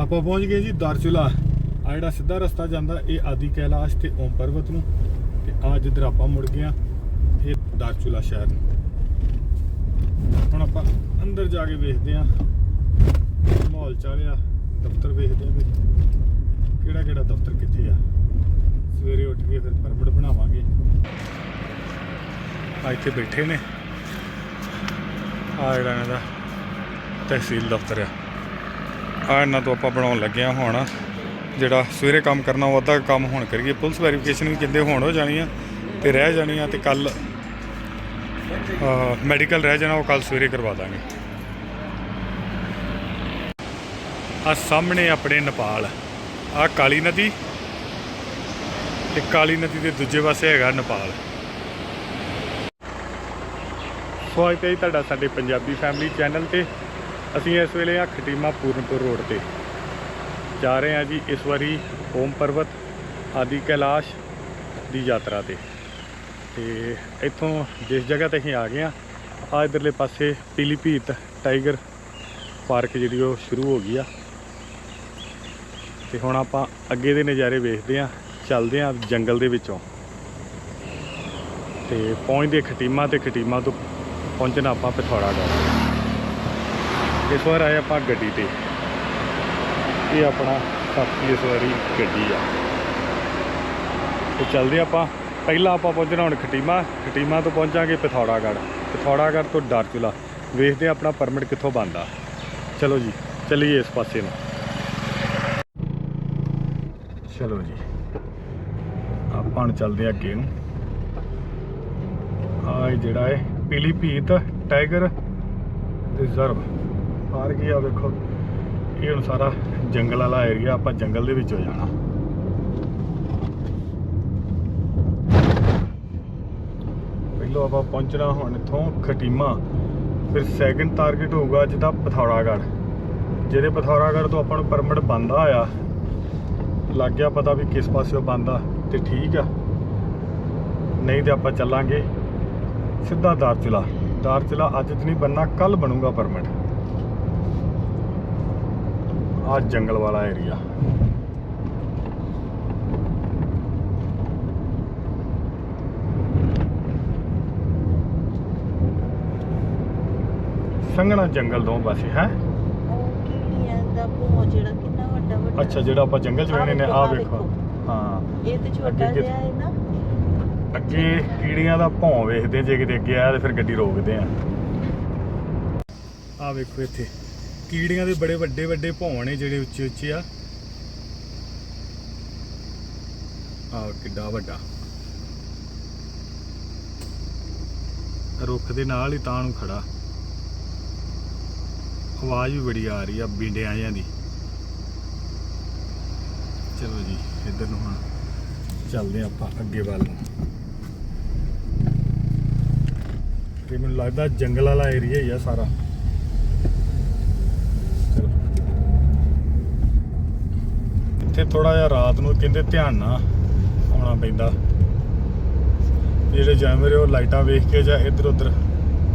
ਆਪਾਂ ਪਹੁੰਚ ਗਏ ਜੀ ਦਾਰਚੁਲਾ ਆ ਜਿਹੜਾ ਸਿੱਧਾ ਰਸਤਾ ਜਾਂਦਾ, ਇਹ ਆਦੀ ਕੈਲਾਸ਼ ਤੇ ਓਮ ਪਰਬਤ ਨੂੰ। ਤੇ ਆ ਜਿੱਧਰ ਆਪਾਂ ਮੁੜ ਗਏ ਆ, ਇਹ ਦਾਰਚੁਲਾ ਸ਼ਹਿਰ ਨੂੰ। ਹੁਣ ਆਪਾਂ ਅੰਦਰ ਜਾ ਕੇ ਵੇਖਦੇ ਆ, ਮਾਹੌਲ ਚਾਲਿਆ ਦਫ਼ਤਰ ਵੇਖਦੇ ਆ ਵੀ ਕਿਹੜਾ ਕਿਹੜਾ ਦਫ਼ਤਰ ਕਿੱਥੇ ਆ। ਸਵੇਰੇ ਉੱਠ ਕੇ ਫਿਰ ਪਰਮਿਟ ਬਣਾਵਾਂਗੇ। ਆ ਇੱਥੇ ਬੈਠੇ ਨੇ। ਆ ਜਿਹੜਾ ਇਹਨਾਂ ਦਾ ਤਹਿਸੀਲ ਦਫ਼ਤਰ ਆ। ਆ ਇਹਨਾਂ ਤੋਂ ਆਪਾਂ ਬਣਾਉਣ ਲੱਗੇ ਆ ਹੁਣ। ਜਿਹੜਾ ਸਵੇਰੇ ਕੰਮ ਕਰਨਾ, ਉਹ ਅੱਧਾ ਕੰਮ ਹੁਣ ਕਰੀਏ। ਪੁਲਿਸ ਵੈਰੀਫਿਕੇਸ਼ਨ ਵੀ ਕਹਿੰਦੇ ਹੋਣ ਹੋ ਜਾਣੀ ਆ ਤੇ ਰਹਿ ਜਾਣੀ ਆ ਤੇ ਕੱਲ ਮੈਡੀਕਲ ਰਹਿ ਜਾਣਾ, ਉਹ ਕੱਲ ਸਵੇਰੇ ਕਰਵਾ ਦਾਂਗੇ। ਆ ਸਾਹਮਣੇ ਆਪਣੇ ਨੇਪਾਲ। ਆ ਕਾਲੀ ਨਦੀ ਤੇ ਕਾਲੀ ਨਦੀ ਦੇ ਦੂਜੇ ਪਾਸੇ ਹੈਗਾ ਨੇਪਾਲ। ਸਵਾਗਤ ਹੈ ਜੀ ਤੁਹਾਡਾ ਸਾਡੇ ਪੰਜਾਬੀ ਫੈਮਿਲੀ ਚੈਨਲ ਤੇ ਅਸੀਂ ਇਸ ਵੇਲੇ ਆ ਖਟੀਮਾ ਪੂਰਨਪੁਰ ਰੋਡ ਤੇ ਜਾ ਰਹੇ ਹਾਂ ਜੀ ਇਸ ਵਾਰੀ ਓਮ ਪਰਬਤ ਆਦਿ ਕੈਲਾਸ਼ ਦੀ ਯਾਤਰਾ ਤੇ। ਤੇ ਇੱਥੋਂ ਜਿਸ ਜਗ੍ਹਾ ਤੇ ਅਸੀਂ ਆ ਗਏ ਆ ਆ ਇਧਰਲੇ ਪਾਸੇ ਪੀਲੀਭੀਤ ਟਾਈਗਰ ਪਾਰਕ ਜਿਹੜੀ ਉਹ ਸ਼ੁਰੂ ਹੋ ਗਈ ਆ। ਤੇ ਹੁਣ ਆਪਾਂ ਅੱਗੇ ਦੇ ਨਜ਼ਾਰੇ ਵੇਖਦੇ ਆ ਚੱਲਦੇ ਆ ਜੰਗਲ ਦੇ ਵਿੱਚੋਂ। ਤੇ ਪਹੁੰਚਦੇ ਖਟੀਮਾ ਤੇ ਖਟੀਮਾ ਤੋਂ ਪਹੁੰਚਣਾ ਆਪਾਂ ਪਿਥੌਰਾਗੜ੍ਹ। ਇਸ ਵਾਰ ਆਏ ਆਪਾਂ ਗੱਡੀ ਤੇ। ਇਹ ਆਪਣਾ ਸਾਥੀ ਇਸ ਵਾਰੀ ਗੱਡੀ ਆ। ਤੇ ਚੱਲਦੇ ਆਪਾਂ। ਪਹਿਲਾਂ ਆਪਾਂ ਪਹੁੰਚਣਾ ਹੁਣ ਖਟੀਮਾ। ਖਟੀਮਾ ਤੋਂ ਪਹੁੰਚਾਂਗੇ ਪਿਥੌਰਾਗੜ੍ਹ ਪਿਥੌਰਾਗੜ੍ਹ ਤੋਂ ਡਾਰਚੁਲਾ। ਵੇਖਦੇ ਹਾਂ ਆਪਣਾ ਪਰਮਿਟ ਕਿੱਥੋਂ ਬਣਦਾ। ਚਲੋ ਜੀ, ਚੱਲੀਏ ਇਸ ਪਾਸੇ ਨੂੰ। ਚਲੋ ਜੀ। ਆਪਾਂ ਹੁਣ ਚੱਲਦੇ ਹਾਂ ਅੱਗੇ ਨੂੰ। ਆ ਜਿਹੜਾ ਹੈ ਪੀਲੀਭੀਤ ਟਾਈਗਰ ਰਿਜ਼ਰਵ। ਪਾਰਕ ਹੀ ਆ ਵੇਖੋ। ਇਹ ਹੁਣ ਸਾਰਾ ਜੰਗਲ ਵਾਲਾ ਏਰੀਆ ਆਪਾਂ ਜੰਗਲ ਦੇ ਵਿੱਚੋਂ ਜਾਣਾ। ਪਹਿਲੋਂ ਆਪਾਂ ਪਹੁੰਚਣਾ ਹੁਣ ਇੱਥੋਂ ਖਟੀਮਾ। ਫਿਰ ਸੈਕਿੰਡ ਟਾਰਗੇਟ ਹੋਊਗਾ ਜਿਹਦਾ ਪਥੌਰਾਗੜ੍ਹ। ਜਿਹਦੇ ਪਥੌਰਾਗੜ੍ਹ ਤੋਂ ਆਪਾਂ ਨੂੰ ਪਰਮਿਟ ਬੰਦਾ ਆ, ਲੱਗ ਗਿਆ ਪਤਾ ਵੀ ਕਿਸ ਪਾਸਿਓਂ ਬੰਦਾ ਤੇ ਠੀਕ ਆ। ਨਹੀਂ ਤੇ ਆਪਾਂ ਚੱਲਾਂਗੇ ਸਿੱਧਾ ਦਾਰਚੁਲਾ। ਦਾਰਚੁਲਾ ਅੱਜ ਨਹੀਂ ਬੰਨਾ ਕੱਲ ਬਣੂਗਾ ਪਰਮਿਟ। ਆ ਜੰਗਲ ਵਾਲਾ ਏਰੀਆ ਸੰਘਣਾ ਜੰਗਲ ਦੋ ਪਾਸੇ ਹੈ? ਉਹ ਕੀੜੀਆਂ ਦਾ ਭੌਂ ਜਿਹੜਾ ਕਿੰਨਾ ਵੱਡਾ ਵੱਡਾ ਅੱਛਾ ਜਿਹੜਾ ਆਪਾਂ ਜੰਗਲ ਚ ਰਹਿੰਦੇ ਨੇ ਆ ਆਹ ਵੇਖੋ। ਹਾਂ। ਇਹ ਤੇ ਛੋਟਾ ਅੱਗੇ ਜਿਹਾ ਹੈ ਨਾ। ਅੱਗੇ ਕੀੜੀਆਂ ਦਾ ਭੌਂ ਵੇਖਦੇ ਜੇ ਕਿਤੇ ਅੱਗੇ ਆਇਆ ਤੇ ਫਿਰ ਗੱਡੀ ਰੋਕਦੇ ਆ। ਆ ਵੇਖੋ ਇੱਥੇ। ਕੀੜੀਆਂ ਦੇ ਬੜੇ ਵੱਡੇ ਵੱਡੇ ਭੌਂ ਨੇ ਜਿਹੜੇ ਉੱਚੇ ਉੱਚੇ ਆ। ਆ ਕਿੱਡਾ ਵੱਡਾ। ਰੁੱਖ ਦੇ ਨਾਲ ਹੀ ਤਾਂ ਨੂੰ ਖੜਾ। ਆਵਾਜ਼ ਵੀ ਬੜੀ ਆ ਰਹੀ ਆ ਬਿੰਡਿਆਂ ਜਿਹਾਂ ਦੀ। ਚਲੋ ਜੀ, ਇੱਧਰ ਨੂੰ ਹੁਣ ਚੱਲਦੇ ਹਾਂ ਆਪਾਂ ਅੱਗੇ ਵੱਲ ਨੂੰ। ਤੇ ਮੈਨੂੰ ਲੱਗਦਾ ਜੰਗਲ ਵਾਲਾ ਏਰੀਆ ਹੀ ਆ ਸਾਰਾ। ਇੱਥੇ ਥੋੜਾ ਜਿਹਾ ਰਾਤ ਨੂੰ ਕਹਿੰਦੇ ਧਿਆਨ ਨਾਲ ਆਉਣਾ ਪੈਂਦਾ। ਜਿਹੜੇ ਜਾਨਵਰ ਉਹ ਲਾਈਟਾਂ ਵੇਖ ਕੇ ਜਾਂ ਇੱਧਰ ਉੱਧਰ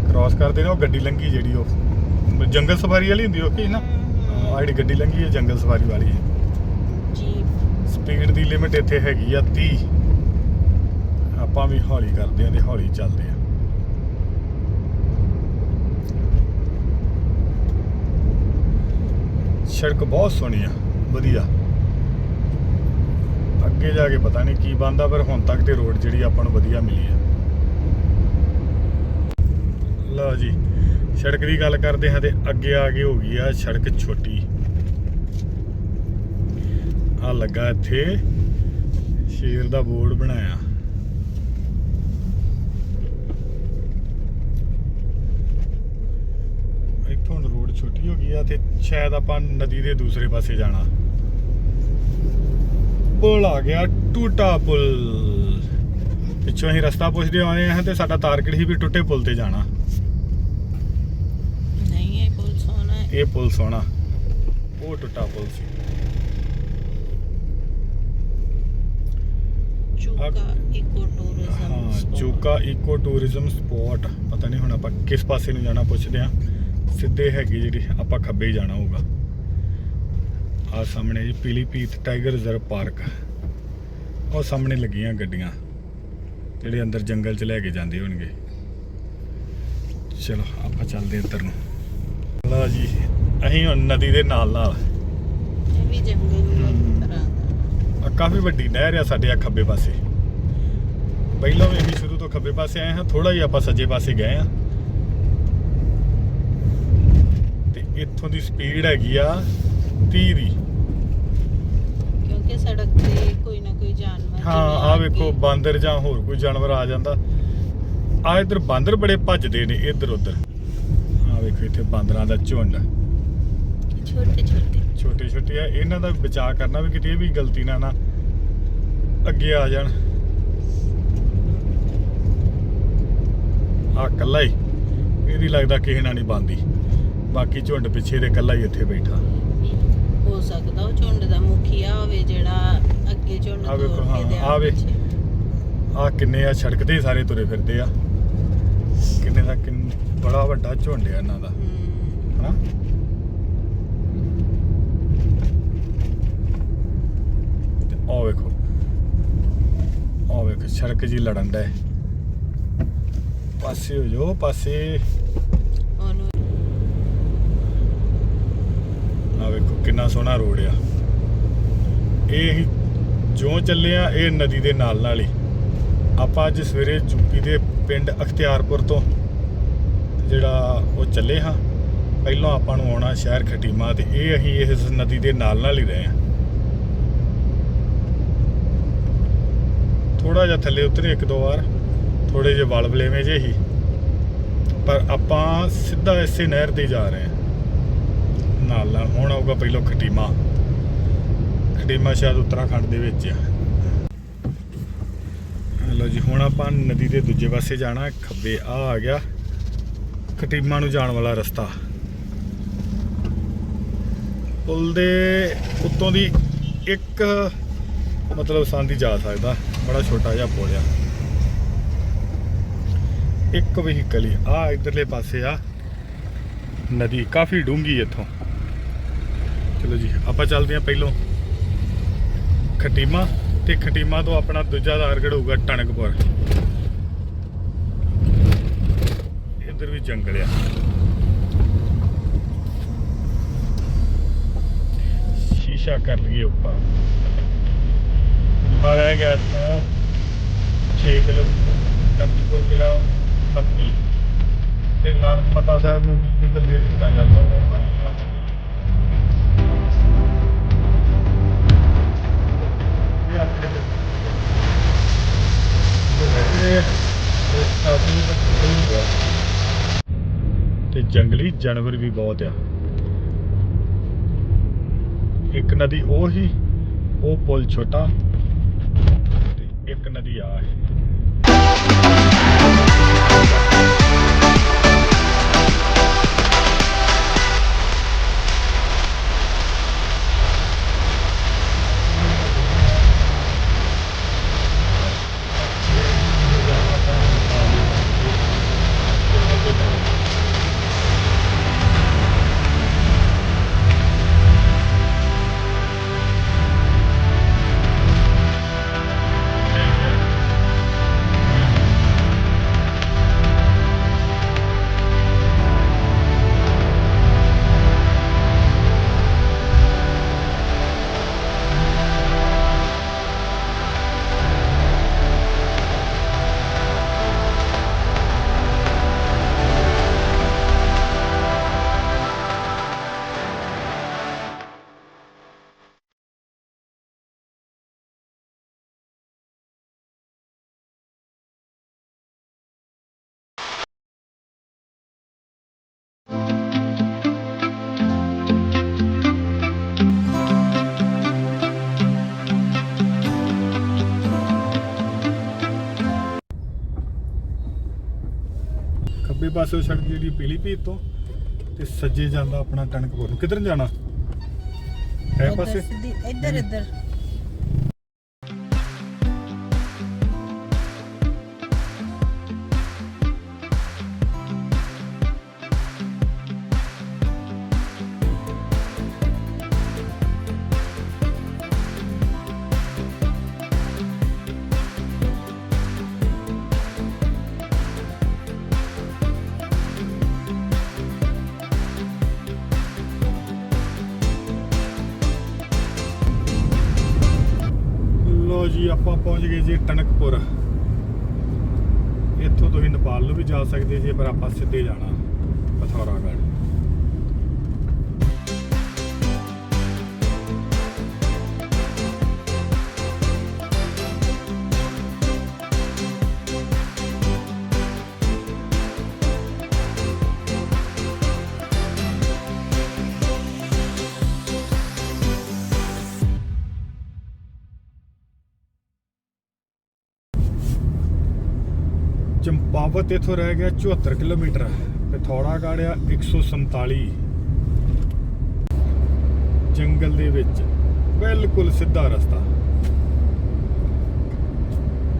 ਕ੍ਰਾਸ ਕਰਦੇ ਨੇ ਉਹ ਗੱਡੀ ਲੰਘੀ ਜਿਹੜੀ ਉਹ ਜੰਗਲ ਸਫਾਰੀ ਵਾਲੀ ਹੁੰਦੀ ਉਹ ਕੀ ਨਾ? ਆਹ ਜਿਹੜੀ ਗੱਡੀ ਲੰਘੀ ਹੈ ਜੰਗਲ ਸਫਾਰੀ ਵਾਲੀ ਹੈ। ਜੀ। ਸਪੀਡ ਦੀ ਲਿਮਿਟ ਇੱਥੇ ਹੈਗੀ ਆ 30 ਆਪਾਂ ਵੀ ਹੌਲੀ ਕਰਦੇ ਆਂ ਤੇ ਹੌਲੀ ਚੱਲਦੇ ਆਂ ਸੜਕ ਬਹੁਤ ਸੋਹਣੀ ਆ ਵਧੀਆ। ਅੱਗੇ ਜਾ ਕੇ ਪਤਾ ਨਹੀਂ ਕੀ ਬੰਦਾ ਪਰ ਹੁਣ ਤੱਕ ਤੇ ਰੋਡ ਜਿਹੜੀ ਆਪਾਂ ਨੂੰ ਵਧੀਆ ਮਿਲੀ ਆ ਲਓ ਜੀ, ਸੜਕ ਦੀ ਗੱਲ ਕਰਦੇ ਹਾਂ ਤੇ ਅੱਗੇ ਆ ਕੇ ਹੋ ਗਈ ਆ ਸੜਕ ਛੋਟੀ। ਆ ਲੱਗਾ ਇੱਥੇ, ਸ਼ੇਰ ਦਾ ਬੋਰਡ ਬਣਾਇਆ। ਇੱਥੋਂ ਰੋਡ ਛੋਟੀ ਹੋ ਗਈ ਆ ਤੇ ਸ਼ਾਇਦ ਆਪਾਂ ਨਦੀ ਦੇ ਦੂਸਰੇ ਪਾਸੇ ਜਾਣਾ। ਪੁਲ ਆ ਗਿਆ ਟੂਟਾ ਪੁਲ। ਪਿੱਛੋਂ ਅਸੀਂ ਰਸਤਾ ਪੁੱਛਦੇ ਆਏ ਹਾਂ ਤੇ ਸਾਡਾ ਟਾਰਗੇਟ ਹੀ ਵੀ ਟੁੱਟੇ ਪੁਲ ਤੇ ਜਾਣਾ। ਨਹੀਂ ਇਹ ਪੁਲ ਹੈ। ਇਹ ਪੁਲ ਸੋਹਣਾ। ਉਹ ਟੁੱਟਾ ਪੁਲ ਸੀ। ਚੂਕਾ ਇਕੋ ਟੂਰਿਜ਼ਮ ਹਾਂ ਚੂਕਾ ਇਕੋ ਟੂਰਿਜ਼ਮ ਸਪੌਟ ਪਤਾ ਨਹੀਂ ਹੁਣ ਆਪਾਂ ਕਿਸ ਪਾਸੇ ਨੂੰ ਜਾਣਾ ਪੁੱਛਦੇ ਆ ਸਿੱਧੇ ਹੈਗੀ ਜਿਹੜੀ ਆਪਾਂ ਖੱਬੇ ਹੀ ਜਾਣਾ ਹੋਊਗਾ। ਆ ਸਾਹਮਣੇ ਜੀ ਪੀਲੀਪੀਤ ਟਾਈਗਰ ਰਿਜ਼ਰਵ ਪਾਰਕ। ਉਹ ਸਾਹਮਣੇ ਲੱਗੀਆਂ ਗੱਡੀਆਂ ਜਿਹੜੇ ਅੰਦਰ ਜੰਗਲ 'ਚ ਲੈ ਕੇ ਜਾਂਦੇ ਹੋਣਗੇ। ਚਲੋ ਆਪਾਂ ਚੱਲਦੇ ਹਾਂ ਇੱਧਰ ਨੂੰ। ਲਓ ਜੀ ਅਸੀਂ ਹੁਣ ਨਦੀ ਦੇ ਨਾਲ ਨਾਲ। ਵੀ ਜੰਗਲ ਹੀ। ਆ ਕਾਫੀ ਵੱਡੀ ਨਹਿਰ ਆ ਸਾਡੇ ਆ ਖੱਬੇ ਪਾਸੇ। ਪਹਿਲਾਂ ਵੀ ਅਸੀਂ ਸ਼ੁਰੂ ਤੋਂ ਖੱਬੇ ਪਾਸੇ ਆਏ ਹਾਂ ਥੋੜਾ ਜਿਹਾ ਆਪਾਂ ਸੱਜੇ ਪਾਸੇ ਗਏ ਆ ਤੇ ਇੱਥੋਂ ਦੀ ਸਪੀਡ ਹੈਗੀ ਆ 30 ਦੀ ਕਿਉਂਕਿ ਸੜਕ ਤੇ ਕੋਈ ਨਾ ਕੋਈ ਜਾਨਵਰ ਹਾਂ ਆ ਵੇਖੋ ਬਾਂਦਰ ਜਾਂ ਹੋਰ ਕੋਈ ਜਾਨਵਰ ਆ ਜਾਂਦਾ। ਆ ਇੱਧਰ ਬਾਂਦਰ ਬੜੇ ਭੱਜਦੇ ਨੇ ਇੱਧਰ ਉੱਧਰ ਆ ਵੇਖੋ ਇੱਥੇ ਬਾਂਦਰਾਂ ਦਾ ਝੁੰਡ। ਛੋਟੇ ਛੋਟੇ ਛੋਟੇ ਛੋਟੇ ਆ ਇਹਨਾਂ ਦਾ ਬਚਾਅ ਕਰਨਾ ਵੀ ਕਿਤੇ ਇਹ ਵੀ ਗਲਤੀ ਨਾ ਨਾ ਅੱਗੇ ਆ ਜਾਣ। ਆ ਕੱਲਾ ਹੀ ਇਹਦੀ ਲੱਗਦਾ ਕਿਸੇ ਨਾਲ ਨਹੀਂ ਬੰਦੀ ਬਾਕੀ ਝੁੰਡ ਪਿੱਛੇ ਦੇ ਕੱਲਾ ਹੀ ਇੱਥੇ ਬੈਠਾ। ਹੋ ਸਕਦਾ ਉਹ ਝੁੰਡ ਦਾ ਮੁਖੀਆ ਹੋਵੇ ਜਿਹੜਾ ਅੱਗੇ ਝੁੰਡ ਆ ਵੇਖੋ, ਕੇ ਹਾਂ, ਤੇ ਆ ਵੇ। ਆ ਕਿੰਨੇ ਆ ਸੜਕ ਤੇ ਹੀ ਸਾਰੇ ਤੁਰੇ ਫਿਰਦੇ ਆ। ਕਿੰਨੇ ਦਾ ਕਿੰਨ ਬੜਾ ਵੱਡਾ ਝੁੰਡ ਆ ਇਹਨਾਂ ਦਾ। ਹਮ, ਹਨਾ? ਤੇ ਆਹ ਵੇਖੋ। ਆਹ ਵੇਖੋ ਸੜਕ ਜੀ ਲੜਨ ਦਾ ਪਾਸੇ ਹੋ ਜਾਓ ਪਾਸੇ ਉਹਨੂੰ ਆ ਵੇਖੋ ਕਿੰਨਾ ਸੋਹਣਾ ਰੋਡ ਆ। ਇਹ ਅਸੀਂ ਜਿਉਂ ਚੱਲੇ ਆ, ਇਹ ਨਦੀ ਦੇ ਨਾਲ ਨਾਲ ਹੀ। ਆਪਾਂ ਅੱਜ ਸਵੇਰੇ ਯੂਪੀ ਦੇ ਪਿੰਡ ਅਖਤਿਆਰਪੁਰ ਤੋਂ ਜਿਹੜਾ ਉਹ ਚੱਲੇ ਹਾਂ। ਪਹਿਲਾਂ ਆਪਾਂ ਨੂੰ ਆਉਣਾ ਸ਼ਹਿਰ ਖਟੀਮਾ ਤੇ ਇਹ ਅਸੀਂ ਇਸ ਨਦੀ ਦੇ ਨਾਲ ਨਾਲ ਹੀ ਰਹੇ ਹਾਂ। ਥੋੜਾ ਜਿਹਾ ਥੱਲੇ ਉਤਰੇ ਇੱਕ ਦੋ ਵਾਰ ਥੋੜੇ ਜਿਹੇ ਵਲ ਵਲੇਵੇਂ ਜਿਹੇ ਹੀ। ਪਰ ਆਪਾਂ ਸਿੱਧਾ ਇਸੇ ਨਹਿਰ ਤੇ ਜਾ ਰਹੇ ਹਾਂ। ਨਾਲ ਨਾਲ ਹੁਣ ਆਊਗਾ ਪਹਿਲਾਂ ਖਟੀਮਾ। ਖਟੀਮਾ ਸ਼ਾਇਦ ਉੱਤਰਾਖੰਡ ਦੇ ਵਿੱਚ ਆ। ਲੋ ਜੀ, ਹੁਣ ਆਪਾਂ ਨਦੀ ਦੇ ਦੂਜੇ ਪਾਸੇ ਜਾਣਾ, ਖੱਬੇ ਆ ਆ ਗਿਆ। ਖਟੀਮਾ ਨੂੰ ਜਾਣ ਵਾਲਾ ਰਸਤਾ। ਪੁਲ ਦੇ ਉੱਤੋਂ ਦੀ ਇੱਕ ਮਤਲਬ ਸੰਦੀ ਜਾ ਸਕਦਾ, ਬੜਾ ਛੋਟਾ ਜਿਹਾ ਪੁਲ ਆ। ਇੱਕ ਵਹੀਕਲ ਹੀ, ਆ ਇਧਰਲੇ ਪਾਸੇ ਆ। ਨਦੀ ਕਾਫੀ ਡੂੰਗੀ ਇੱਥੋਂ। ਚਲੋ ਜੀ, ਆਪਾਂ ਚੱਲਦੇ ਹਾਂ ਪਹਿਲੋਂ ਖਟੀਮਾ ਤੇ ਖਟੀਮਾ ਤੋਂ ਆਪਣਾ ਦੂਜਾ ਟਾਰਗੇਟ ਹੋਊਗਾ ਟਣਕਪੁਰ। ਇੱਧਰ ਵੀ ਜੰਗਲ ਆ। ਸ਼ੀਸ਼ਾ ਕਰ ਲਈਏ ਉੱਪਰ। ਰਹਿ ਗਿਆ ਤਾਂ 6 ਕਿਲੋਮੀਟਰ ਟਣਕਪੁਰ ਜਿਹੜਾ ਪੱਕੀ। ਤੇ ਨਾਲ ਪਤਾ ਸਾਹਿਬ ਨੂੰ ਵੀ ਦਿੱਤਾ ਜਾਂਦਾ ਹੈ ਤੇ ਜੰਗਲੀ ਜਾਨਵਰ ਵੀ ਬਹੁਤ ਆ। ਇੱਕ ਨਦੀ ਉਹ ਹੀ, ਉਹ ਪੁਲ ਛੋਟਾ ਤੇ ਇੱਕ ਨਦੀ ਆ ਹੈ ਖੱਬੇ ਪਾਸੇ ਸੜਕ ਜਿਹੜੀ ਪੀਲੀ ਭੀਤ ਤੋਂ ਤੇ ਸੱਜੇ ਜਾਂਦਾ ਆਪਣਾ ਟਣਕਪੁਰ ਨੂੰ ਕਿੱਧਰ ਨੂੰ ਜਾਣਾ? ਇਹ ਉੱਧਰ ਪਾਸੇ? ਇੱਧਰ ਇੱਧਰ। ਜੀ, ਆਪਾਂ ਪਹੁੰਚ ਗਏ ਜੀ ਟਨਕਪੁਰ ਇੱਥੋਂ ਤੁਸੀਂ ਨੇਪਾਲ ਨੂੰ ਵੀ ਜਾ ਸਕਦੇ ਜੇ, ਪਰ ਆਪਾਂ ਸਿੱਧੇ ਜਾਣਾ, ਪਥੌਰਾਗੜ੍ਹ। ਚੰਪਾਵਤ ਇੱਥੋਂ ਰਹਿ ਗਿਆ 74 ਕਿਲੋਮੀਟਰ, ਪਿਥੌਰਾਗੜ੍ਹ ਆ 147 ਜੰਗਲ ਦੇ ਵਿੱਚ ਬਿਲਕੁਲ ਸਿੱਧਾ ਰਸਤਾ।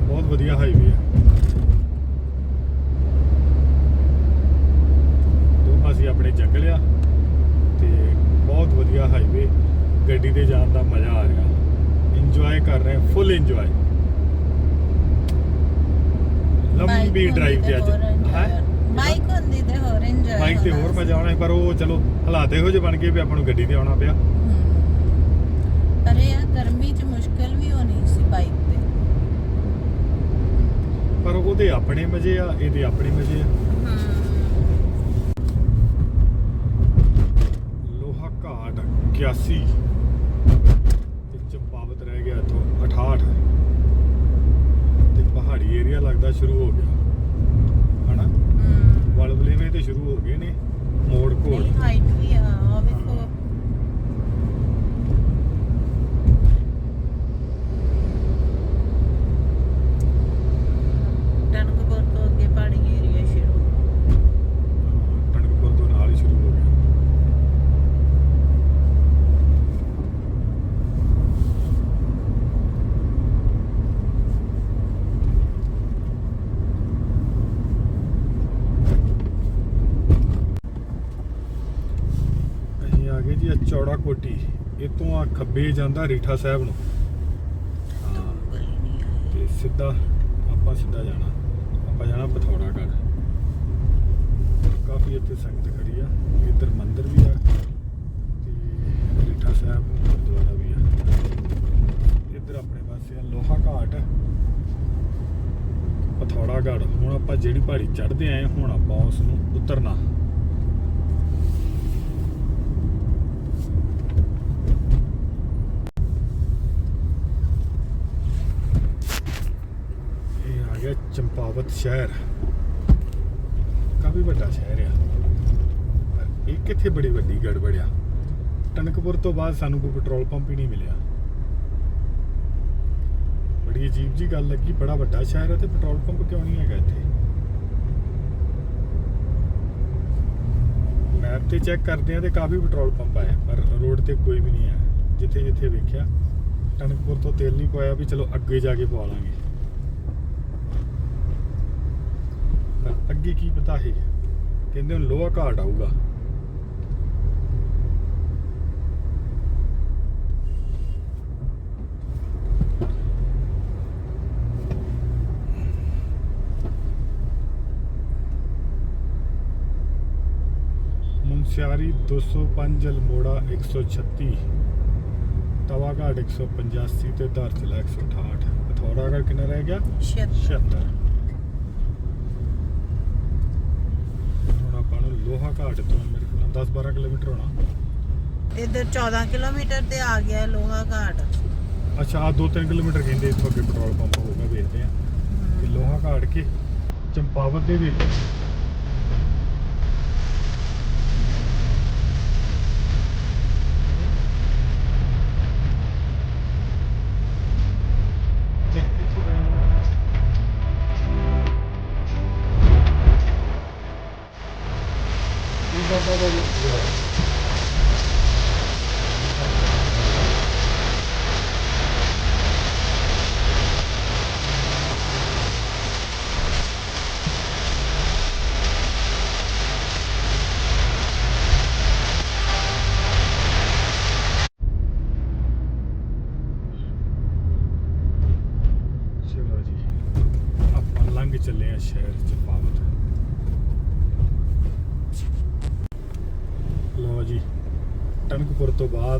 ਬਹੁਤ ਵਧੀਆ ਹਾਈਵੇ ਆ। ਤੋਂ ਅਸੀਂ ਆਪਣੇ ਜੰਗਲ ਆ ਤੇ ਬਹੁਤ ਵਧੀਆ ਹਾਈਵੇ ਗੱਡੀ ਤੇ ਜਾਣ ਦਾ ਮਜ਼ਾ ਆ ਰਿਹਾ। ਇੰਜੋਏ ਕਰ ਰਹੇ ਫੁੱਲ ਇੰਜੋਏ ਲੰਬੀ ਡਰਾਈਵ ਤੇ ਅੱਜ। ਹੈ? ਬਾਈਕ ਹੁੰਦੀ ਤੇ ਹੋਰ ਇੰਜੋਏ ਬਾਈਕ ਤੇ ਹੋਰ ਮਜ਼ਾ ਆਉਣਾ ਪਰ ਉਹ ਚਲੋ ਹਾਲਾਤ ਇਹੋ ਜਿਹੇ ਬਣ ਗਏ ਵੀ ਆਪਾਂ ਨੂੰ ਗੱਡੀ ਤੇ ਆਉਣਾ ਪਿਆ। ਅਰੇ ਯਾਰ ਗਰਮੀ 'ਚ ਮੁਸ਼ਕਲ ਵੀ ਹੋਣੀ ਸੀ ਬਾਈਕ ਤੇ। ਪਰ ਉਹਦੇ ਆਪਣੇ ਮਜ਼ੇ ਆ ਇਹਦੇ ਆਪਣੇ ਮਜ਼ੇ ਆ ਲੋਹਾ ਘਾਟ 81 ਤੇ ਚੰਪਾਵਤ ਰਹਿ ਗਿਆ ਇੱਥੋਂ 68 ਤੇ ਪਹਾੜੀ ਏਰੀਆ ਲੱਗਦਾ ਸ਼ੁਰੂ ਹੋ ਗਿਆ ਹਨਾ ਵਲਵਲੇਵੇਂ ਤੇ ਸ਼ੁਰੂ ਹੋ ਗਏ ਨੇ ਮੋੜ ਕੋਲ ਨਹੀਂ ਹਾਈਟ ਵੀ ਆ ਆ ਵੇਖੋ ਟਨਕਪੁਰ ਤੋਂ ਅੱਗੇ ਪਹਾੜੀ ਏਰੀਆ ਸ਼ੁਰੂ ਟਣਕਪੁਰ ਤੋਂ ਨਾਲ ਹੀ ਸ਼ੁਰੂ ਹੋ ਗਿਆ ਅਸੀਂ ਆ ਚੌੜਾ ਕੋਟੀ ਇਹ ਤੋਂ ਆ ਖੱਬੇ ਜਾਂਦਾ ਰੀਠਾ ਸਾਹਿਬ ਨੂੰ। ਹਾਂ ਗਲੀ ਤੇ ਸਿੱਧਾ ਆਪਾਂ ਸਿੱਧਾ ਜਾਣਾ। ਆਪਾਂ ਜਾਣਾ ਪਥੌਰਾਗੜ੍ਹ ਕਾਫੀ ਇੱਥੇ ਸੰਗਤ ਖੜੀ ਆ। ਇੱਧਰ ਮੰਦਿਰ ਵੀ ਆ, ਤੇ ਰੀਠਾ ਸਾਹਿਬ ਗੁਰਦੁਆਰਾ ਵੀ ਆ। ਇੱਧਰ ਆਪਣੇ ਪਾਸੇ ਆ ਲੋਹਾ ਘਾਟ। ਪਥੌਰਾਗੜ੍ਹ ਹੁਣ ਆਪਾਂ ਜਿਹੜੀ ਪਹਾੜੀ ਚੜ੍ਹਦੇ ਆਏ ਹੁਣ ਆਪਾਂ ਉਸ ਨੂੰ ਉਤਰਨਾ ਇਹ ਆ ਗਿਆ ਚੰਪਾਵਤ ਸ਼ਹਿਰ। ਕਾਫੀ ਵੱਡਾ ਸ਼ਹਿਰ ਆ। ਪਰ ਇਹ ਕਿੱਥੇ ਬੜੀ ਵੱਡੀ ਗੜਬੜ ਆ। ਟਨਕਪੁਰ ਤੋਂ ਬਾਅਦ ਸਾਨੂੰ ਕੋਈ ਪੈਟਰੋਲ ਪੰਪ ਹੀ ਨਹੀਂ ਮਿਲਿਆ। ਬੜੀ ਅਜੀਬ ਜੀ ਗੱਲ ਲੱਗੀ, ਬੜਾ ਵੱਡਾ ਸ਼ਹਿਰ ਹੈ ਤੇ ਪੈਟਰੋਲ ਪੰਪ ਕਿਉਂ ਨਹੀਂ ਹੈਗਾ ਇੱਥੇ? ਮੈਪ ਤੇ ਚੈੱਕ ਕਰਦੇ ਆ ਤੇ ਕਾਫੀ ਪੈਟਰੋਲ ਪੰਪ ਆਏ ਪਰ ਰੋਡ ਤੇ ਕੋਈ ਵੀ ਨਹੀਂ ਹੈ ਜਿੱਥੇ ਜਿੱਥੇ ਵੇਖਿਆ ਟਨਕਪੁਰ ਤੋਂ ਤੇਲ ਨਹੀਂ ਪਾਇਆ ਵੀ ਚਲੋ ਅੱਗੇ ਜਾ ਕੇ ਪਵਾ ਲਾਂਗੇ ਪਰ ਅੱਗੇ ਕੀ ਪਤਾ ਹੈ ਕਹਿੰਦੇ ਹੁਣ ਲੋਹਾ ਘਾਟ ਆਊਗਾ। ਮੁਨਸਿਆਰੀ 205 ਅਲਮੋੜਾ 136 ਤਵਾ ਘਾਟ 185 ਤੇ ਧਾਰਚਲਾ 168 ਪਥੌਰਾਗੜ੍ਹ ਕਿੰਨਾ ਰਹਿ ਗਿਆ? ਸ਼ਿਟ 76 ਲੋਹਾ ਘਾਟ ਤੋਂ ਮੇਰੇ ਕੋਲ 10 12 ਕਿਲੋਮੀਟਰ ਹੋਣਾ। ਇੱਧਰ 14 ਕਿਲੋਮੀਟਰ ਤੇ ਆ ਗਿਆ ਲੋਹਾ ਘਾਟ। ਅੱਛਾ ਆ 2-3 ਕਿਲੋਮੀਟਰ ਕਹਿੰਦੇ ਇੱਥੋਂ ਅੱਗੇ ਪੈਟਰੋਲ ਪੰਪ ਹੋਊਗਾ ਵੇਖਦੇ ਆ ਕਿ ਲੋਹਾ ਘਾਟ ਕੇ ਚੰਪਾਵਤ ਦੇ ਵਿੱਚ ਤੇ ਇੱਥੋਂ ਗਏ ਨੇ। ਇਹ ਬਾਬਾ ਦਾ ਜੀ ਚਲੋ ਜੀ ਆਪਾਂ ਲੰਘ ਚੱਲੇ ਆ ਸ਼ਹਿਰ ਚੰਪਾਵਤ ਲੋ ਜੀ ਟਨਕਪੁਰ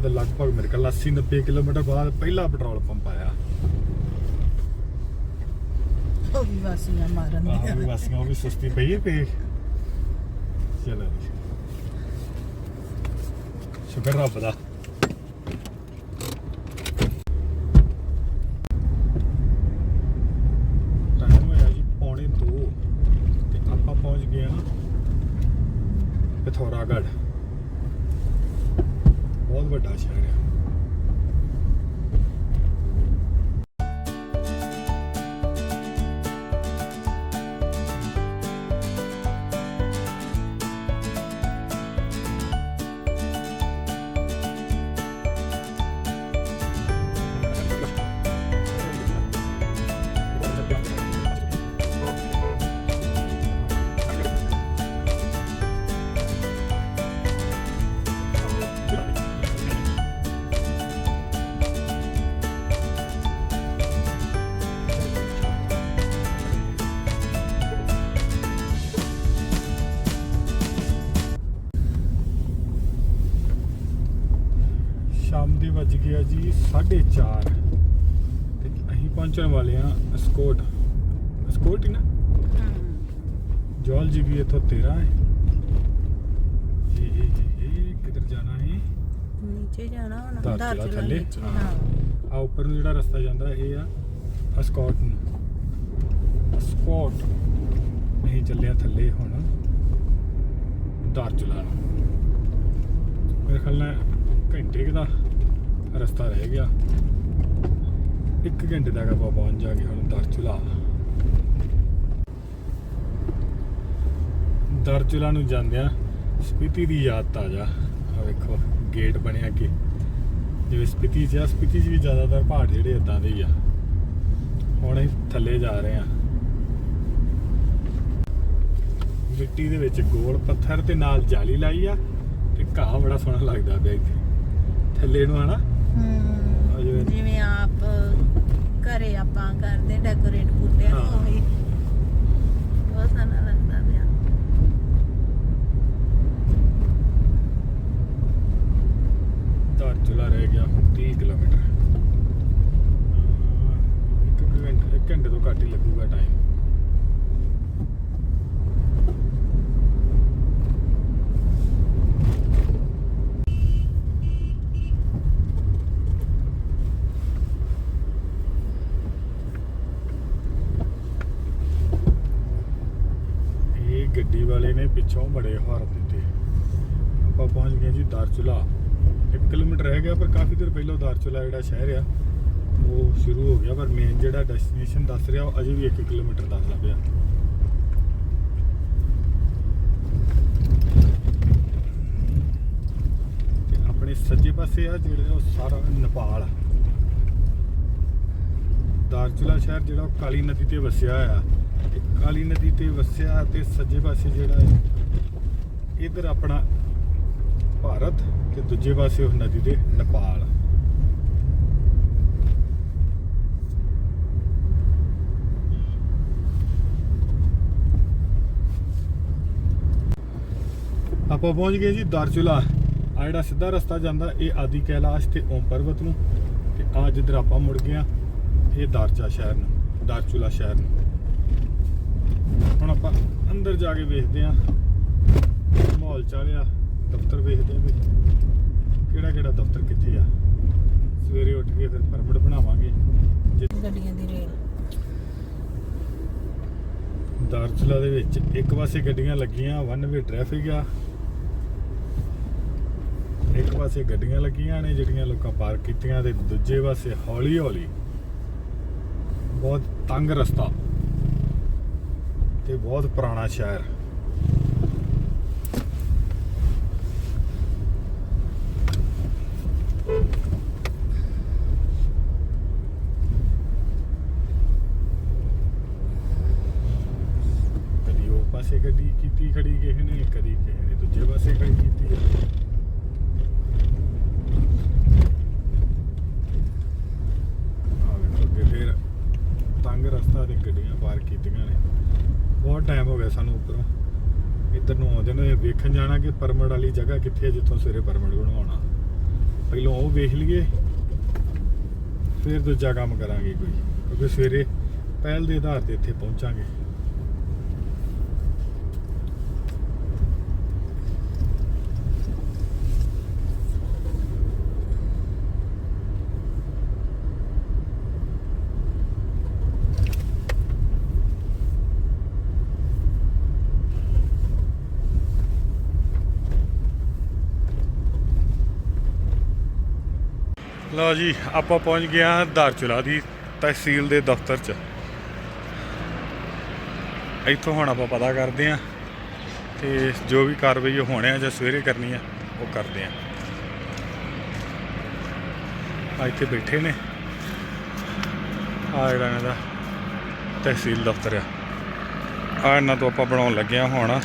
ਤੋਂ ਲਗਭਗ ਮੇਰੇ ਖਿਆਲ 80 90 ਕਿਲੋਮੀਟਰ ਬਾਅਦ ਪਹਿਲਾ ਪੈਟਰੋਲ ਪੰਪ ਆਇਆ। ਉਹ ਵੀ ਵਾਸੀਆਂ ਮਾਰਨ ਆਹ ਦੀਆਂ ਵੀ ਵਾਸੀਆਂ ਉਹ ਵੀ ਸੁਸਤੀ ਪਈ ਹੈ ਪੇ। ਚਲੋ ਜੀ। ਸ਼ੁਕਰ ਰੱਬ ਦਾ। ਟਾਈਮ ਹੋਇਆ ਜੀ ਪੌਣੇ 2 ਤੇ ਆਪਾਂ ਪਹੁੰਚ ਗਏ ਹਾਂ ਪਿਥੌਰਾਗੜ੍ਹ। ਵੱਜ ਗਿਆ ਜੀ 4:30 ਤੇ ਅਸੀਂ ਪਹੁੰਚਣ ਵਾਲੇ ਆ ਸਕੋਟ ਸਕੋਟ ਹੀ ਨਾ? ਜੋਲ ਜੀ ਵੀ ਇੱਥੋਂ 13 ਹੈ। ਇਹ ਇਹ ਕਿੱਧਰ ਜਾਣਾ ਹੈ? ਨੀਚੇ ਜਾਣਾ ਹੁਣ। ਚਲਾ ਥੱਲੇ? ਆ ਉੱਪਰ ਨੂੰ ਜਿਹੜਾ ਰਸਤਾ ਜਾਂਦਾ ਇਹ ਆ ਅਸਕੋਟ ਨੂੰ। ਅਸਕੋਟ ਅਸੀਂ ਚੱਲੇ ਆ ਥੱਲੇ ਹੁਣ ਦਾਰਚੁਲਾ ਨੂੰ ਮੇਰੇ ਖਿਆਲ ਨਾਲ ਘੰਟੇ ਦਾ ਰਸਤਾ ਰਹਿ ਗਿਆ। ਇੱਕ ਘੰਟੇ ਤੱਕ ਆਪਾਂ ਪਹੁੰਚ ਜਾਗੇ ਹੁਣ ਦਾਰਚੁਲਾ ਦਾਰਚੁਲਾ ਨੂੰ ਜਾਂਦਿਆਂ ਸਪੀਤੀ ਦੀ ਯਾਦ ਤਾਜ਼ਾ। ਆ ਵੇਖੋ ਗੇਟ ਬਣਿਆ ਕਿ ਜਿਵੇਂ ਸਪੀਤੀ 'ਚ ਆ ਸਪੀਤੀ 'ਚ ਵੀ ਜ਼ਿਆਦਾਤਰ ਪਹਾੜ ਜਿਹੜੇ ਇਦਾਂ ਦੇ ਹੀ ਆ। ਹੁਣ ਅਸੀਂ ਥੱਲੇ ਜਾ ਰਹੇ ਆ ਮਿੱਟੀ ਦੇ ਵਿੱਚ ਗੋਲ ਪੱਥਰ ਤੇ ਨਾਲ ਜਾਲੀ ਲਾਈ ਆ। ਤੇ ਘਾਹ ਬੜਾ ਸੋਹਣਾ ਲੱਗਦਾ ਪਿਆ ਇੱਥੇ। ਥੱਲੇ ਨੂੰ ਹਨਾ ਆ ਜਿਵੇਂ- ਜਿਵੇਂ ਆਪ ਘਰੇ ਆਪਾਂ ਕਰਦੇ ਡੈਕੋਰੇਟ ਬੂਟਿਆਂ ਨੂੰ ਹਾਂ। ਉਹੀ। ਬਹੁਤ ਸੋਹਣਾ ਲੱਗਦਾ ਪਿਆ। ਦਾਰਚੁਲਾ ਰਹਿ ਗਿਆ ਹੁਣ 30 ਕਿਲੋਮੀਟਰ। ਅਹ ਇੱਕ ਕੁ ਘੰਟੇ ਇੱਕ ਘੰਟੇ ਤੋਂ ਘੱਟ ਹੀ ਲੱਗੂਗਾ ਟਾਈਮ ਇਹ ਗੱਡੀ ਵਾਲੇ ਬੜੇ ਹਾਰ ਦਿੱਤੇ। ਆਪਾਂ ਪਹੁੰਚ ਗਏ ਜੀ ਦਾਰਚੁਲਾ। 1 ਕਿਲੋਮੀਟਰ ਰਹਿ ਗਿਆ, ਪਰ ਕਾਫੀ ਦੇਰ ਪਹਿਲਾਂ ਦਾਰਚੁਲਾ ਜਿਹੜਾ ਸ਼ਹਿਰ ਆ, ਉਹ ਸ਼ੁਰੂ ਹੋ ਗਿਆ। ਪਰ ਮੇਨ ਜਿਹੜਾ ਡੈਸਟੀਨੇਸ਼ਨ ਦੱਸ ਰਿਹਾ, ਉਹ ਅਜੇ ਵੀ 1 ਕਿਲੋਮੀਟਰ ਦੱਸਦਾ ਪਿਆ। ਤੇ ਆਪਣੇ ਸੱਜੇ ਪਾਸੇ ਆ ਜਿਹੜਾ ਉਹ ਸਾਰਾ ਨੇਪਾਲ। ਆ ਦਾਰਚੁਲਾ ਸ਼ਹਿਰ ਜਿਹੜਾ ਉਹ ਕਾਲੀ ਨਦੀ ਤੇ ਵਸਿਆ ਹੋਇਆ। ਕਾਲੀ ਨਦੀ ਤੇ ਵਸਿਆ ਤੇ ਸੱਜੇ ਪਾਸੇ ਜਿਹੜਾ ਹੈ, ਇਧਰ ਆਪਣਾ ਭਾਰਤ ਤੇ ਦੂਜੇ ਪਾਸੇ ਉਹ ਨਦੀ ਦੇ ਨੇਪਾਲ। ਆਪਾਂ ਪਹੁੰਚ ਗਏ ਜੀ ਦਾਰਚੁਲਾ। ਆ ਜਿਹੜਾ ਸਿੱਧਾ ਰਸਤਾ ਜਾਂਦਾ, ਇਹ ਆਦੀ ਕੈਲਾਸ਼ ਤੇ ਓਮ ਪਰਬਤ ਨੂੰ। ਤੇ ਆ ਜਿੱਧਰ ਆਪਾਂ ਮੁੜ ਗਏ ਆ ਇਹ ਦਾਰਚਾ ਸ਼ਹਿਰ ਨੂੰ, ਦਾਰਚੁਲਾ ਸ਼ਹਿਰ ਨੂੰ। ਹੁਣ ਆਪਾਂ ਅੰਦਰ ਜਾ ਕੇ ਵੇਖਦੇ ਆ ਮਾਹੌਲ ਚਾਲਿਆ ਦਫ਼ਤਰ ਵੇਖਦੇ ਆ ਵੀ ਕਿਹੜਾ ਕਿਹੜਾ ਦਫ਼ਤਰ ਕਿੱਥੇ ਆ। ਸਵੇਰੇ ਉੱਠ ਕੇ ਫਿਰ ਪਰਮਿਟ ਬਣਾਵਾਂਗੇ। ਗੱਡੀਆਂ ਦੀ ਰੇਲ। ਦਾਰਚੁਲਾ ਦੇ ਵਿੱਚ ਇੱਕ ਪਾਸੇ ਗੱਡੀਆਂ ਲੱਗੀਆਂ ਵਨ ਵੇ ਟ੍ਰੈਫਿਕ ਆ। ਇੱਕ ਪਾਸੇ ਗੱਡੀਆਂ ਲੱਗੀਆਂ ਨੇ ਜਿਹੜੀਆਂ ਲੋਕਾਂ ਪਾਰਕ ਕੀਤੀਆਂ ਤੇ ਦੂਜੇ ਪਾਸੇ ਹੌਲੀ ਹੌਲੀ ਬਹੁਤ ਤੰਗ ਰਸਤਾ। ਤੇ ਬਹੁਤ ਪੁਰਾਣਾ ਸ਼ਹਿਰ। ਕਦੀ ਉਹ ਪਾਸੇ ਗੱਡੀ ਕੀਤੀ ਖੜੀ ਕਿਸੇ ਨੇ ਕਦੀ ਕਿਸੇ ਨੇ ਦੂਜੇ ਪਾਸੇ ਖੜੀ ਕੀਤੀ ਆ ਆ ਵੇਖੋ ਅੱਗੇ ਫਿਰ ਤੰਗ ਰਸਤਾ ਤੇ ਗੱਡੀਆਂ ਪਾਰਕ ਕੀਤੀਆਂ ਨੇ ਬਹੁਤ ਟਾਈਮ ਹੋ ਗਿਆ ਸਾਨੂੰ ਉੱਪਰੋਂ ਇੱਧਰ ਨੂੰ ਆਉਂਦੇ ਨੇ ਵੇਖਣ ਜਾਣਾ ਕਿ ਪਰਮਿਟ ਵਾਲੀ ਜਗ੍ਹਾ ਕਿੱਥੇ ਹੈ ਜਿੱਥੋਂ ਸਵੇਰੇ ਪਰਮਿਟ ਬਣਵਾਉਣਾ ਪਹਿਲਾਂ ਉਹ ਵੇਖ ਲਈਏ, ਫਿਰ ਦੂਜਾ ਕੰਮ ਕਰਾਂਗੇ ਕੋਈ, ਕਿਉਂਕਿ ਸਵੇਰੇ ਪਹਿਲ ਦੇ ਆਧਾਰ ਤੇ ਇੱਥੇ ਪਹੁੰਚਾਂਗੇ। ਲਓ ਜੀ, ਆਪਾਂ ਪਹੁੰਚ ਗਏ ਹਾਂ ਦਾਰਚੁਲਾ ਦੀ ਤਹਿਸੀਲ ਦੇ ਦਫ਼ਤਰ 'ਚ। ਇੱਥੋਂ ਹੁਣ ਆਪਾਂ ਪਤਾ ਕਰਦੇ ਹਾਂ ਤੇ ਜੋ ਵੀ ਕਾਰਵਾਈ ਹੋਣੀ ਆ ਜਾਂ ਸਵੇਰੇ ਕਰਨੀ ਆ, ਉਹ ਕਰਦੇ ਆ ਆ ਇੱਥੇ ਬੈਠੇ ਨੇ। ਆ ਜਿਹੜਾ ਇਹਨਾਂ ਦਾ ਤਹਿਸੀਲ ਦਫ਼ਤਰ ਆ। ਆ ਇਹਨਾਂ ਤੋਂ ਆਪਾਂ ਬਣਾਉਣ ਲੱਗੇ ਆ ਹੁਣ,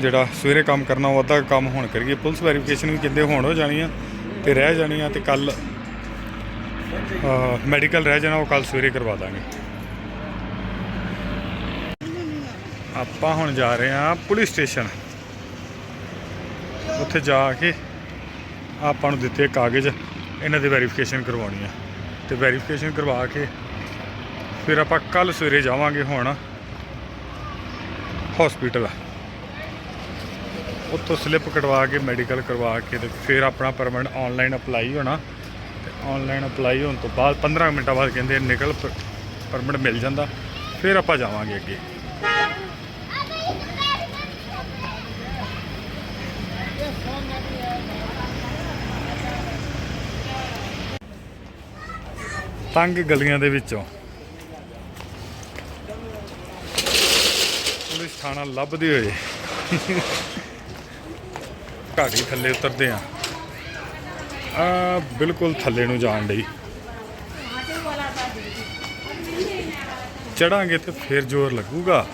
ਜਿਹੜਾ ਸਵੇਰੇ ਕੰਮ ਕਰਨਾ, ਉਹ ਅੱਧਾ ਕੰਮ ਹੁਣ ਕਰੀਏ। ਪੁਲਿਸ ਵੈਰੀਫਿਕੇਸ਼ਨ ਵੀ ਕਹਿੰਦੇ ਹੋਣ ਹੋ ਜਾਣੀ ਆ ਤੇ ਰਹਿ ਜਾਣੀ ਆ ਤੇ ਕੱਲ ਮੈਡੀਕਲ ਰਹਿ ਜਾਣਾ, ਉਹ ਕੱਲ ਸਵੇਰੇ ਕਰਵਾ ਦਾਂਗੇ। ਆਪਾਂ ਹੁਣ ਜਾ ਰਹੇ ਹਾਂ ਪੁਲਿਸ ਸਟੇਸ਼ਨ। ਉੱਥੇ ਜਾ ਕੇ ਆਪਾਂ ਨੂੰ ਦਿੱਤੇ ਕਾਗਜ਼। ਇਹਨਾਂ ਦੀ ਵੈਰੀਫਿਕੇਸ਼ਨ ਕਰਵਾਉਣੀ ਆ। ਤੇ ਵੈਰੀਫਿਕੇਸ਼ਨ ਕਰਵਾ ਕੇ ਫਿਰ ਆਪਾਂ ਕੱਲ ਸਵੇਰੇ ਜਾਵਾਂਗੇ ਹੁਣ ਹਸਪੀਟਲ ਉੱਥੋਂ ਸਲਿੱਪ ਕਟਵਾ ਕੇ ਮੈਡੀਕਲ ਕਰਵਾ ਕੇ ਤੇ ਫਿਰ ਆਪਣਾ ਪਰਮਿਟ ਆਨਲਾਈਨ ਅਪਲਾਈ ਹੋਣਾ। ਤੇ ਆਨਲਾਈਨ ਅਪਲਾਈ ਹੋਣ ਤੋਂ ਬਾਅਦ 15 ਮਿੰਟਾਂ ਬਾਅਦ ਕਹਿੰਦੇ ਨਿਕਲ ਪਰਮਿਟ ਮਿਲ ਜਾਂਦਾ। ਫਿਰ ਆਪਾਂ ਜਾਵਾਂਗੇ ਅੱਗੇ। ਤੰਗ ਗਲੀਆਂ ਦੇ ਵਿੱਚੋਂ। ਪੁਲਿਸ ਥਾਣਾ ਲੱਭਦੇ ਹੋਏ ਘਾੜੀ ਥੱਲੇ ਉਤਰਦੇ ਆ। ਆ ਬਿਲਕੁਲ ਥੱਲੇ ਨੂੰ ਜਾਣ ਲਈ ਚੜਾਂਗੇ ਤੇ ਫਿਰ ਜ਼ੋਰ ਲੱਗੂਗਾ।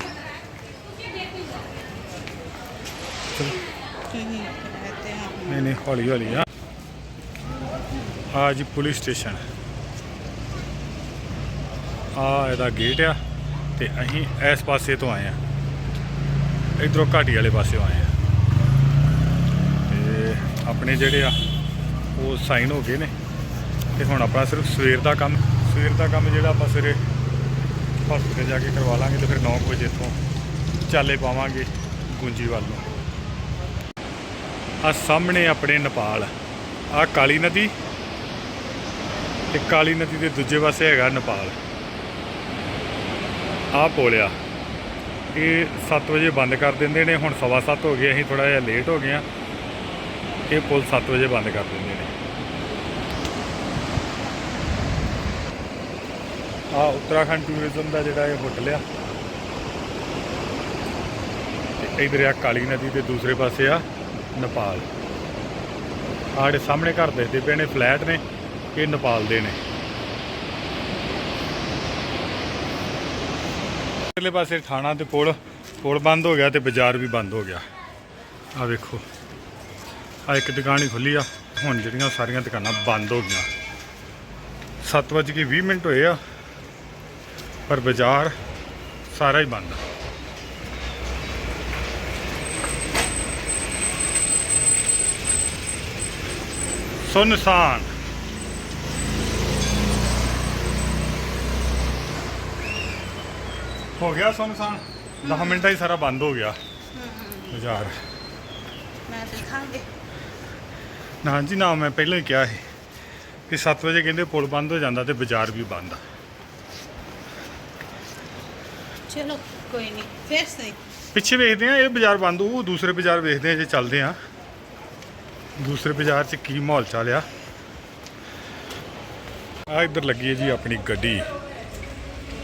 ਨਹੀਂ ਨਹੀਂ, ਹੌਲੀ ਹੌਲੀ ਆ। ਆ ਜੀ ਪੁਲਿਸ ਸਟੇਸ਼ਨ। ਆ ਇਹਦਾ ਗੇਟ ਆ ਤੇ ਅਸੀਂ ਇਸ ਪਾਸੇ ਤੋਂ ਆਏ ਆ। ਇਧਰੋਂ ਘਾਟੀ ਵਾਲੇ ਪਾਸੇ ਆਏ ਆ। ਤੇ ਆਪਣੇ ਜਿਹੜੇ ਆ ਉਹ ਸਾਈਨ ਹੋ ਗਏ ਨੇ। ਤੇ ਹੁਣ ਆਪਣਾ ਸਿਰਫ ਸਵੇਰ ਦਾ ਕੰਮ, ਸਵੇਰ ਦਾ ਕੰਮ ਜਿਹੜਾ ਆਪਾਂ ਸਵੇਰੇ ਹਸਪੀਟਲ ਜਾ ਕੇ ਕਰਵਾ ਲਾਂਗੇ ਤੇ ਫਿਰ 9 ਵਜੇ ਤੋਂ ਚਾਲੇ ਪਾਵਾਂਗੇ ਗੁੰਜੀ ਵੱਲ ਨੂੰ। ਆ ਸਾਹਮਣੇ ਆਪਣੇ ਨੇਪਾਲ ਆ ਕਾਲੀ ਨਦੀ ਤੇ ਕਾਲੀ ਨਦੀ ਦੇ ਦੂਜੇ ਪਾਸੇ ਹੈਗਾ ਨੇਪਾਲ। ਆ ਪੋਲਿਆ ਇਹ 7 ਵਜੇ ਬੰਦ ਕਰ ਦਿੰਦੇ ਨੇ, ਹੁਣ ਸਵਾ ਸੱਤ ਹੋ ਗਏ, ਅਸੀਂ ਥੋੜਾ ਜਿਹਾ ਲੇਟ ਹੋ ਗਏ ਆ ਇਹ ਪੁਲ 7 ਵਜੇ ਬੰਦ ਕਰ ਦਿੰਦੇ ਨੇ ਆ ਉੱਤਰਾਖੰਡ ਟੂਰਿਜ਼ਮ ਦਾ ਜਿਹੜਾ ਇਹ ਹੋਟਲ ਆ, ਤੇ ਇਧਰ ਆ ਕਾਲੀ ਨਦੀ ਦੇ ਦੂਸਰੇ ਪਾਸੇ ਆ ਨੇਪਾਲ। ਆਹ ਸਾਹਮਣੇ ਘਰ ਦੇਖਦੇ ਪਏ ਨੇ ਫਲੈਟ ਨੇ, ਇਹ ਨੇਪਾਲ ਦੇ ਨੇ। ਇਧਰਲੇ ਪਾਸੇ ਥਾਣਾ ਤੇ ਪੁਲ ਪੁਲ ਬੰਦ ਹੋ ਗਿਆ ਤੇ ਬਾਜ਼ਾਰ ਵੀ ਬੰਦ ਹੋ ਗਿਆ। ਆ ਵੇਖੋ ਆ ਇੱਕ ਦੁਕਾਨ ਹੀ ਖੁੱਲੀ ਆ, ਹੁਣ ਜਿਹੜੀਆਂ ਸਾਰੀਆਂ ਦੁਕਾਨਾਂ ਬੰਦ ਹੋ ਗਈਆਂ। 7:20 ਮਿੰਟ ਹੋਏ ਆ ਪਰ ਬਾਜ਼ਾਰ ਸਾਰਾ ਹੀ ਬੰਦ ਸੁਨਸਾਨ ਹੋ ਗਿਆ ਸੁਨਸਾਨ 10 ਮਿੰਟਾਂ ਹੀ ਸਾਰਾ ਬੰਦ ਹੋ ਗਿਆ। ਬਾਜ਼ਾਰ। ਮੈਂ ਦਿਖਾਂਗੇ। ਨਾ ਜੀ ਨਾ ਮੈਂ ਪਹਿਲਾਂ ਹੀ ਕਿਹਾ ਸੀ ਕਿ 7 ਵਜੇ ਕਹਿੰਦੇ ਪੁਲ ਬੰਦ ਹੋ ਜਾਂਦਾ ਤੇ ਬਾਜ਼ਾਰ ਵੀ ਬੰਦ ਆ। ਚਲੋ ਕੋਈ ਨਹੀਂ, ਫਿਰ ਸਹੀ। ਪਿੱਛੇ ਵੇਖਦੇ ਆ ਇਹ ਬਾਜ਼ਾਰ ਬੰਦ ਉਹ ਦੂਸਰੇ ਬਾਜ਼ਾਰ ਵੇਖਦੇ ਆ ਜੇ ਚੱਲਦੇ ਆ ਦੂਸਰੇ ਬਾਜ਼ਾਰ 'ਚ ਕੀ ਮਾਹੌਲ ਚੱਲਿਆ ਆ। ਇੱਧਰ ਲੱਗੀ ਹੈ ਜੀ ਆਪਣੀ ਗੱਡੀ।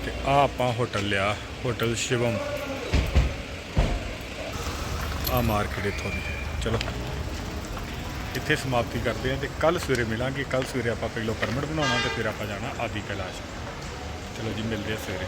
ਤੇ ਆ ਆਪਾਂ ਹੋਟਲ ਲਿਆ, ਹੋਟਲ ਸ਼ਿਵਮ। ਆ ਮਾਰਕੀਟ ਇੱਥੋਂ ਦੀ। ਚਲੋ, ਇੱਥੇ ਸਮਾਪਤੀ ਕਰਦੇ ਆ ਤੇ ਕੱਲ ਸਵੇਰੇ ਮਿਲਾਂਗੇ। ਕੱਲ ਸਵੇਰੇ ਆਪਾਂ ਪਹਿਲਾਂ ਪਰਮਿਟ ਬਣਾਉਣਾ ਤੇ ਫਿਰ ਆਪਾਂ ਜਾਣਾ ਆਦੀ ਕੈਲਾਸ਼। ਚਲੋ ਜੀ, ਮਿਲਦੇ ਆ ਸਵੇਰੇ।